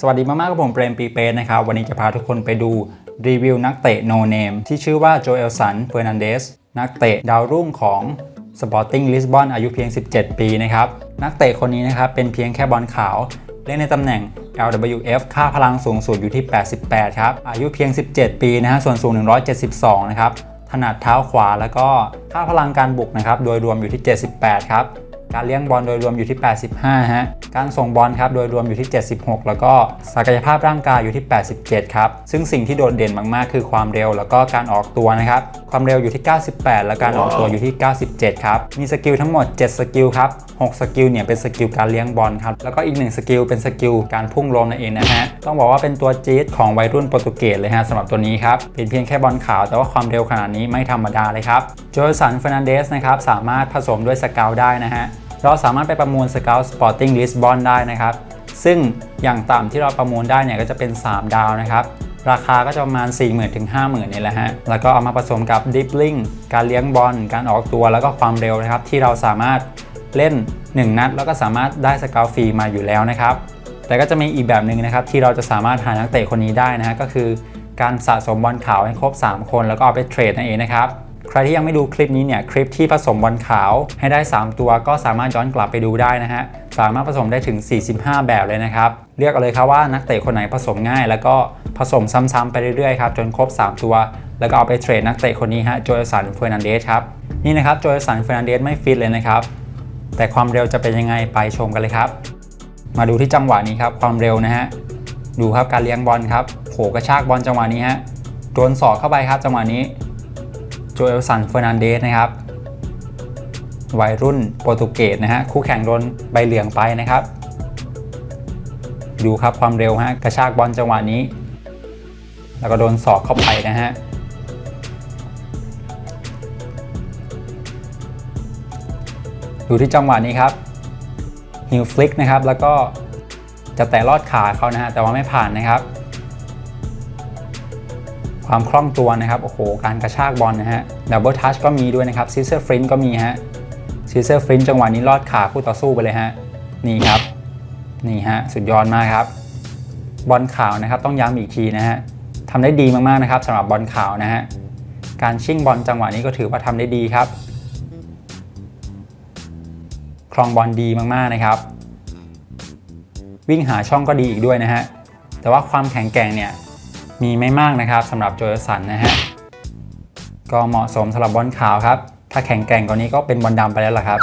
สวัสดีมากๆกับผมเปรมปีเปนนะครับ วันนี้จะพาทุกคนไปดูรีวิวนักเตะโนเนมที่ชื่อว่าโจเอลสันเฟอร์นันเดสนักเตะดาวรุ่งของ Sporting Lisbon อายุเพียง 17 ปีนะครับ นักเตะคนนี้นะครับ เป็นเพียงแค่บอลขาว เล่นในตำแหน่ง LWF ค่าพลังสูงสุดอยู่ที่ 88 ครับ อายุเพียง 17 ปีนะฮะส่วนสูง 172 นะครับถนัดเท้าขวาแล้วก็ค่าพลังการบุกนะครับโดยรวมอยู่ที่ 78 ครับ การเลี้ยงบอลโดยรวมอยู่ที่ 85 ฮะ การส่งบอลครับโดยรวมอยู่ที่ 76 แล้วก็ศักยภาพร่างกายอยู่ที่ 87 ครับ ซึ่งสิ่งที่โดดเด่นมากๆ คือความเร็วแล้วก็การออกตัวนะครับ ความเร็วอยู่ที่ 98 และการออกตัวอยู่ที่ 97 ครับ มีสกิลทั้งหมด 7 สกิลครับ 6 สกิลเนี่ยเป็นสกิลการเลี้ยงบอลครับ แล้วก็อีก 1 สกิลเป็นสกิลการพุ่งลมนั่นเองนะฮะ ต้องบอกว่าเป็นตัวจี๊ดของวัยรุ่นโปรตุเกสเลยฮะสำหรับตัวนี้ครับ เป็นเพียงแค่บอลขาวแต่ว่าความเร็วขนาดนี้ไม่ธรรมดาเลยครับ โจสันเฟรนันเดสนะครับสามารถผสมด้วยสเกลได้นะฮะ เราสามารถไปประมูลสเกลสปอร์ติ้งลิสบอนได้นะครับ ซึ่งอย่างต่ำที่เราประมูลได้เนี่ยก็จะเป็น 3 ดาวนะครับ ราคาก็จะประมาณ 40,000 ถึง 50,000 นี่แหละฮะ แล้วก็เอามาผสมกับดิฟลิงการเลี้ยงบอล การออกตัวแล้วก็ความเร็วนะครับ ที่เราสามารถเล่น 1 นัด แล้วก็สามารถได้สเกลฟรีมาอยู่แล้วนะครับ แต่ก็จะมีอีกแบบหนึ่งนะครับที่เราจะสามารถหานักเตะคนนี้ได้นะฮะก็คือการสะสมบอลขาวให้ครบ 3 คนแล้วก็เอาไปเทรดนั่นเองนะครับ ใครที่ยังไม่ดูคลิปนี้เนี่ยคลิปที่ผสมบอลขาวให้ได้ 3 ตัวก็สามารถย้อนกลับไปดูได้นะฮะสามารถผสมได้ถึง 45 แบบเลยนะครับเรียกเอาเลยครับว่านักเตะคนไหนผสมง่าย แล้วก็ผสมซ้ำๆไปเรื่อยๆครับจนครบ 3 ตัว แล้วก็เอาไปเทรดนักเตะคนนี้ฮะโจเอสันเฟอร์นันเดสครับนี่นะครับโจเอสันเฟอร์นันเดสไม่ฟิตเลยนะครับแต่ความเร็วจะเป็นยังไงไปชมกันเลยครับ มาดูที่จังหวะนี้ครับความเร็วนะฮะดูครับการเลี้ยงบอลครับโผกระชากบอลจังหวะนี้ฮะโดนสอกเข้าไปครับจังหวะนี้ โจเอลสันเฟอร์นันเดสนะครับวัยรุ่นโปรตุเกสนะฮะคู่แข่งโดนใบเหลืองไปนะครับ ดูครับความเร็วฮะกระชากบอลจังหวะนี้ แล้วก็โดนสอกเข้าไปนะฮะดูที่จังหวะนี้ครับฮิลฟลิกนะครับแล้วก็จะแตะลอดขาเขานะฮะแต่ว่าไม่ผ่านนะครับ ความคล่องตัวนะครับ โอ้โห การกระชากบอลนะฮะดับเบิลทัชก็มีด้วยนะครับซิเซอร์ฟรินก็มีฮะซิเซอร์ฟรินจังหวะนี้ลอดขาคู่ต่อสู้ไปเลยฮะ นี่ครับ นี่ฮะ สุดยอดมากครับ บอลขาวนะครับต้องย้ำอีกทีนะฮะทำได้ดีมากๆนะครับสำหรับบอลขาวนะฮะ การชิ่งบอลจังหวะนี้ก็ถือว่าทำได้ดีครับครองบอลดีมากๆนะครับ วิ่งหาช่องก็ดีอีกด้วยนะฮะ แต่ว่าความแข็งแกร่งเนี่ย มีไม่มากนะครับสำหรับโจเอสันนะฮะก็เหมาะสมสำหรับบอลขาวครับ ถ้าแข็งแกร่งกว่านี้ก็เป็นบอลดำไปแล้วล่ะครับ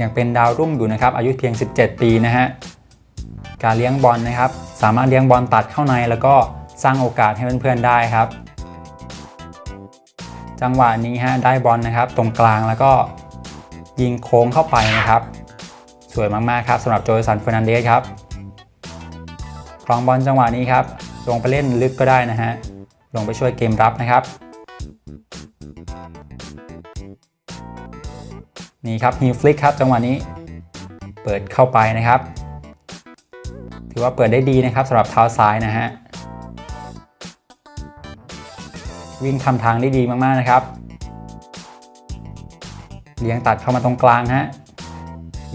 ยังเป็นดาวรุ่งอยู่นะครับ อายุเพียง 17 ปีนะฮะ การเลี้ยงบอลนะครับ สามารถเลี้ยงบอลตัดเข้าในแล้วก็สร้างโอกาสให้เพื่อนๆได้ครับ จังหวะนี้ฮะได้บอลนะครับ ตรงกลางแล้วก็ยิงโค้งเข้าไปนะครับ สวยมาก ๆ ครับสำหรับโจสันเฟอร์นันเดสครับครองบอลจังหวะนี้ครับ ลงไปเล่นลึกก็ได้นะฮะ ลงไปช่วยเกมรับนะครับ นี่ครับฮิลฟลิกครับจังหวะนี้ เปิดเข้าไปนะครับ ถือว่าเปิดได้ดีนะครับสำหรับเท้าซ้ายนะฮะ วิ่งทำทางได้ดีมาก ๆ นะครับ เลี้ยงตัดเข้ามาตรงกลางฮะ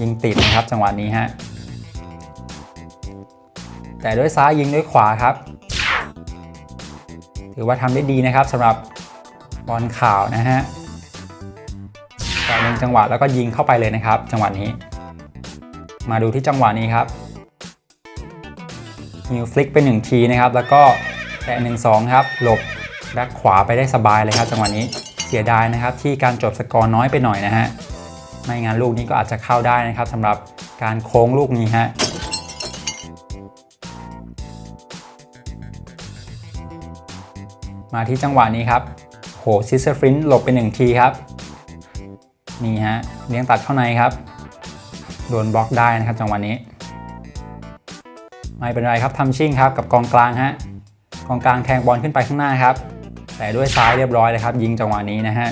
ยิงติดนะครับจังหวะนี้ฮะแต่ด้วยซ้ายยิงด้วยขวาครับ ถือว่าทำได้ดีนะครับสำหรับบอลข่าวนะฮะต่อหนึ่งจังหวะแล้วก็ยิงเข้าไปเลยนะครับ จังหวะนี้ มาดูที่จังหวะนี้ครับฮิวฟลิกไป1ทีนะครับ แล้วก็แตะ1 2ครับ หลบแบ็คขวาไปได้สบายเลยครับ จังหวะนี้เสียดายนะครับที่การจบสกอร์น้อยไปหน่อยนะฮะ ไม่งั้นลูกนี้ก็อาจจะเข้าได้นะครับสำหรับการโค้งลูกนี้ฮะมาที่จังหวะนี้ครับ โหซิสเซอร์ฟรินหลบไป1ทีครับ นี่ฮะเลี้ยงตัดเข้าในครับ โดนบล็อกได้นะครับจังหวะนี้ ไม่เป็นไรครับทำชิ่งครับกับกองกลางฮะ กองกลางแทงบอลขึ้นไปข้างหน้าครับ แต่ด้วยซ้ายเรียบร้อยเลยครับ ยิงจังหวะนี้นะฮะ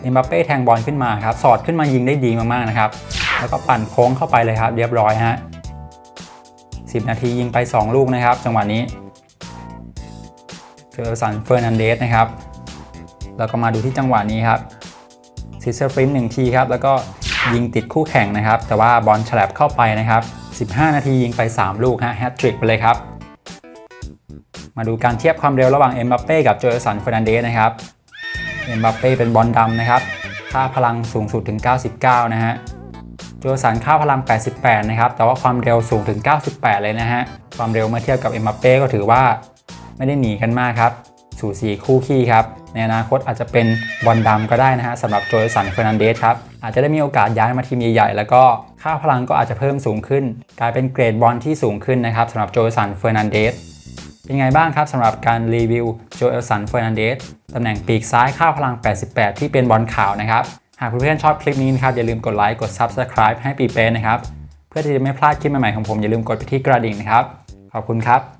เอ็มบัปเป้แทงบอลขึ้นมาครับ สอดขึ้นมายิงได้ดีมากๆนะครับ แล้วก็ปั่นโค้งเข้าไปเลยครับ เรียบร้อยฮะ10 นาทียิงไป 2 ลูกนะครับ จังหวะนี้ เจอสันเฟอร์นันเดสนะครับ แล้วก็มาดูที่จังหวะนี้ครับซิสเซอร์ฟรินหนึ่งทีครับ แล้วก็ยิงติดคู่แข่งนะครับ แต่ว่าบอลฉลับเข้าไปนะครับ 15 นาทียิงไป 3 ลูกฮะแฮตทริกไปเลยครับ มาดูการเทียบความเร็วระหว่างเอ็มบัปเป้กับโจเอสันเฟอร์นันเดสนะครับ เอ็มบัปเป้เป็นบอลดำนะครับ ค่าพลังสูงสุดถึง 99 นะฮะโจเอลสันค่าพลัง 88 นะครับ แต่ว่าความเร็วสูงถึง 98 เลยนะฮะ ความเร็วเมื่อเทียบกับเอ็มบัปเป้ก็ถือว่าไม่ได้หนีกันมากครับ สูสีคู่ขี้ครับ ในอนาคตอาจจะเป็นบอลดำก็ได้นะฮะสำหรับโจเอลสันเฟอร์นันเดสครับ อาจจะได้มีโอกาสย้ายมาทีมใหญ่ๆ แล้วก็ค่าพลังก็อาจจะเพิ่มสูงขึ้น กลายเป็นเกรดบอลที่สูงขึ้นนะครับสำหรับโจเอลสันเฟอร์นันเดส เป็นไงบ้างครับสำหรับการรีวิวโจเอลสันเฟอร์นันเดสตำแหน่งปีกซ้ายข้าวพลัง 88 ที่เป็นบอลขาวนะครับ หากเพื่อนๆชอบคลิปนี้นะครับอย่าลืมกดไลค์กด Subscribe ให้ปีเป้นะครับ เพื่อที่จะไม่พลาดคลิปใหม่ๆของผมอย่าลืมกดไปที่กระดิ่งนะครับ ขอบคุณครับ